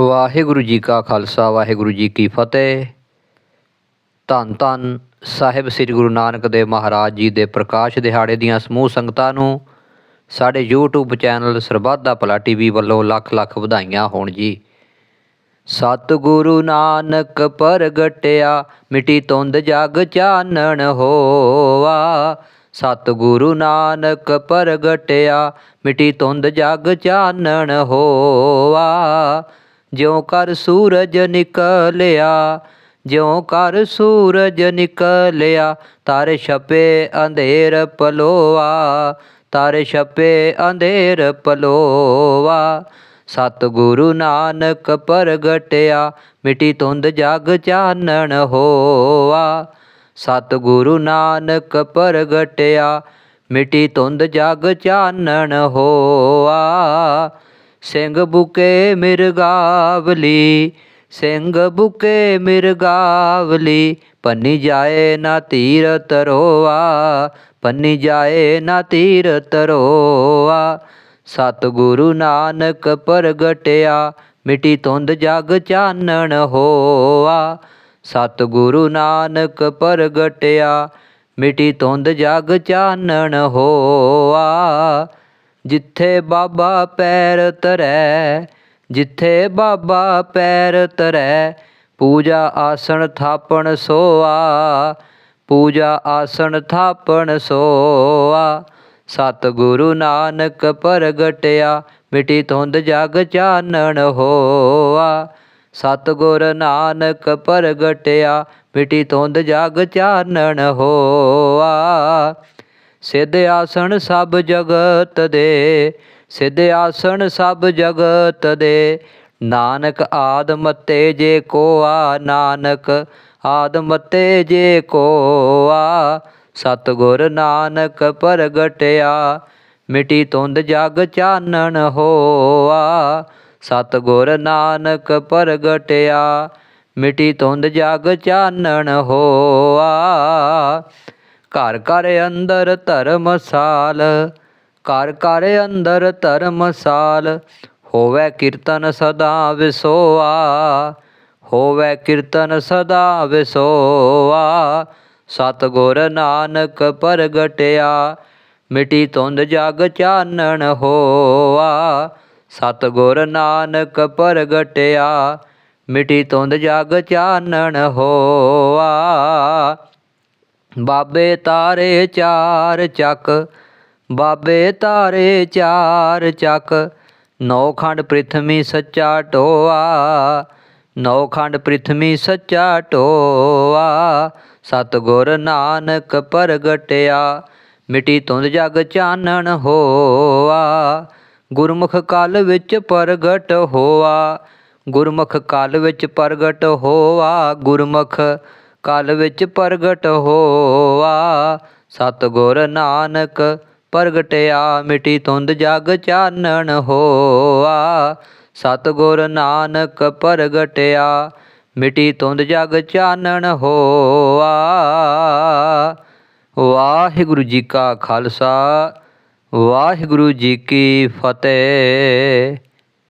ਵਾਹਿਗੁਰੂ ਜੀ ਕਾ ਖਾਲਸਾ, ਵਾਹਿਗੁਰੂ ਜੀ ਕੀ ਫਤਿਹ। ਧੰਨ ਧੰਨ ਸਾਹਿਬ ਸ੍ਰੀ ਗੁਰੂ ਨਾਨਕ ਦੇਵ ਮਹਾਰਾਜ ਜੀ ਦੇ ਪ੍ਰਕਾਸ਼ ਦਿਹਾੜੇ ਦੀਆਂ ਸਮੂਹ ਸੰਗਤਾਂ ਨੂੰ ਸਾਡੇ YouTube ਚੈਨਲ ਸਰਬੱਤ ਦਾ ਭਲਾ ਟੀਵੀ ਵੱਲੋਂ ਲੱਖ ਲੱਖ ਵਧਾਈਆਂ ਹੋਣ ਜੀ। ਸਤਿਗੁਰੂ ਨਾਨਕ ਪ੍ਰਗਟਿਆ, ਮਿੱਟੀ ਤੁੰਦ ਜਗ ਚਾਨਣ ਹੋਵਾ ਸਤਿਗੁਰੂ ਨਾਨਕ ਪ੍ਰਗਟਿਆ, ਮਿੱਟੀ ਤੁੰਦ ਜਗ ਚਾਨਣ ਹੋਵਾ ਜਿਉ ਕਰ ਸੂਰਜ ਨਿਕਲਿਆ, ਜਿਉ ਕਰ ਸੂਰਜ ਨਿਕਲਿਆ, ਤਾਰੇ ਛਪੇ ਅੰਧੇਰ ਪਲੋਆ, ਤਾਰੇ ਛਪੇ ਅੰਧੇਰ ਪਲੋਵਾ ਸਤਿਗੁਰੂ ਨਾਨਕ ਪ੍ਰਗਟਿਆ, ਮਿੱਟੀ ਤੁੰਦ ਜਗ ਚਾਨਣ ਹੋਵਾ ਸਤਿਗੁਰੂ ਨਾਨਕ ਪ੍ਰਗਟਿਆ, ਮਿੱਟੀ ਤੁੰਦ ਜਗ ਚਾਨਣ ਹੋਆ। ਸਿੰਘ ਬੁਕੇ ਮਿਰਗਾਵਲੀ ਸਿੰਘ ਬੁਕੇ ਮਿਰਗਾਵਲੀ ਪੰਨੀ ਜਾਏ ਨਾ ਤੀਰ ਤਰੋਆ ਪੰਨੀ ਜਾਏ ਨਾ ਤੀਰ ਤਰੋਆ ਸਤਿਗੁਰੂ ਨਾਨਕ ਪ੍ਰਗਟਿਆ, ਮਿਟੀ ਤੁੰਦ ਜਗ ਚਾਨਣ ਹੋਆ। ਸਤਿਗੁਰੂ ਨਾਨਕ ਪ੍ਰਗਟਿਆ, ਮਿਟੀ ਤੁੰਦ ਜਗ ਚਾਨਣ ਹੋਆ। ਜਿੱਥੇ ਬਾਬਾ ਪੈਰ ਧਰੈ, ਜਿੱਥੇ ਬਾਬਾ ਪੈਰ ਧਰੈ, ਪੂਜਾ ਆਸਣ ਥਾਪਣ ਸੋਆ, ਪੂਜਾ ਆਸਣ ਥਾਪਣ ਸੋਆ। ਸਤਿਗੁਰੂ ਨਾਨਕ ਪ੍ਰਗਟਿਆ, ਮਿਟੀ ਧੁੰਦ ਜਗ ਚਾਨਣ ਹੋਆ। ਸਤਿਗੁਰ ਨਾਨਕ ਪ੍ਰਗਟਿਆ, ਮਿਟੀ ਧੁੰਦ ਜਗ ਚਾਨਣ ਹੋਆ। ਸਿੱਧ ਆਸਣ ਸਭ ਜਗਤ ਦੇ, ਸਿੱਧ ਆਸਣ ਸਭ ਜਗਤ ਦੇ। ਨਾਨਕ ਆਦਮਤੇ ਜੇ ਕੋਆ, ਨਾਨਕ ਆਦਮਤੇ ਜੇ ਕੋਆ। ਸਤਿਗੁਰ ਨਾਨਕ ਪ੍ਰਗਟਿਆ, ਮਿਟੀ ਤੁੰਦ ਜਗ ਚਾਨਣ ਹੋਆ। ਸਤਿਗੁਰ ਨਾਨਕ ਪ੍ਰਗਟਿਆ, ਮਿਟੀ ਤੁੰਦ ਜਗ ਚਾਨਣ ਹੋਆ। ਘਰ ਘਰ ਅੰਦਰ ਧਰਮਸਾਲ ਘਰ ਘਰ ਅੰਦਰ ਧਰਮਸਾਲ ਹੋਵੇ ਕੀਰਤਨ ਸਦਾ ਵਿਸੋਆ, ਹੋਵੇ ਕੀਰਤਨ ਸਦਾ ਵਿਸੋਆ, ਸਤਿਗੁਰ ਨਾਨਕ ਪ੍ਰਗਟਿਆ, ਮਿਟੀ ਤੁੰਦ ਜਗ ਚਾਨਣ ਹੋਆ, ਸਤਿਗੁਰ ਨਾਨਕ ਪ੍ਰਗਟਿਆ, ਮਿਟੀ ਤੁੰਦ ਜਗ ਚਾਨਣ ਹੋਆ। ਬਾਬੇ ਤਾਰੇ ਚਾਰ ਚੱਕ, ਬਾਬੇ ਤਾਰੇ ਚਾਰ ਚੱਕ। ਨੌ ਖੰਡ ਪ੍ਰਿਥਵੀ ਸੱਚਾ ਢੋਆ, ਨੌ ਖੰਡ ਪ੍ਰਿਥਵੀ ਸੱਚਾ ਢੋਆ। ਸਤਿਗੁਰ ਨਾਨਕ ਪ੍ਰਗਟਿਆ, ਮਿੱਟੀ ਤੁੰਦ ਜਗ ਚਾਨਣ ਹੋਆ। ਗੁਰਮੁਖ ਕਲ ਵਿੱਚ ਪ੍ਰਗਟ ਹੋਆ, ਗੁਰਮੁਖ ਕਲ ਵਿੱਚ ਪ੍ਰਗਟ ਹੋਆ। ਗੁਰਮੁਖ ਕਲ ਵਿੱਚ ਪ੍ਰਗਟ ਹੋਆ। ਸਤਿਗੁਰ ਨਾਨਕ ਪ੍ਰਗਟਿਆ, ਮਿਟੀ ਤੁੰਦ ਜਗ ਚਾਨਣ ਹੋਆ। ਸਤਿਗੁਰ ਨਾਨਕ ਪ੍ਰਗਟਿਆ, ਮਿਟੀ ਤੁੰਦ ਜਗ ਚਾਨਣ ਹੋਆ। ਵਾਹਿਗੁਰੂ ਜੀ ਕਾ ਖਾਲਸਾ, ਵਾਹਿਗੁਰੂ ਜੀ ਕੀ ਫਤਿਹ।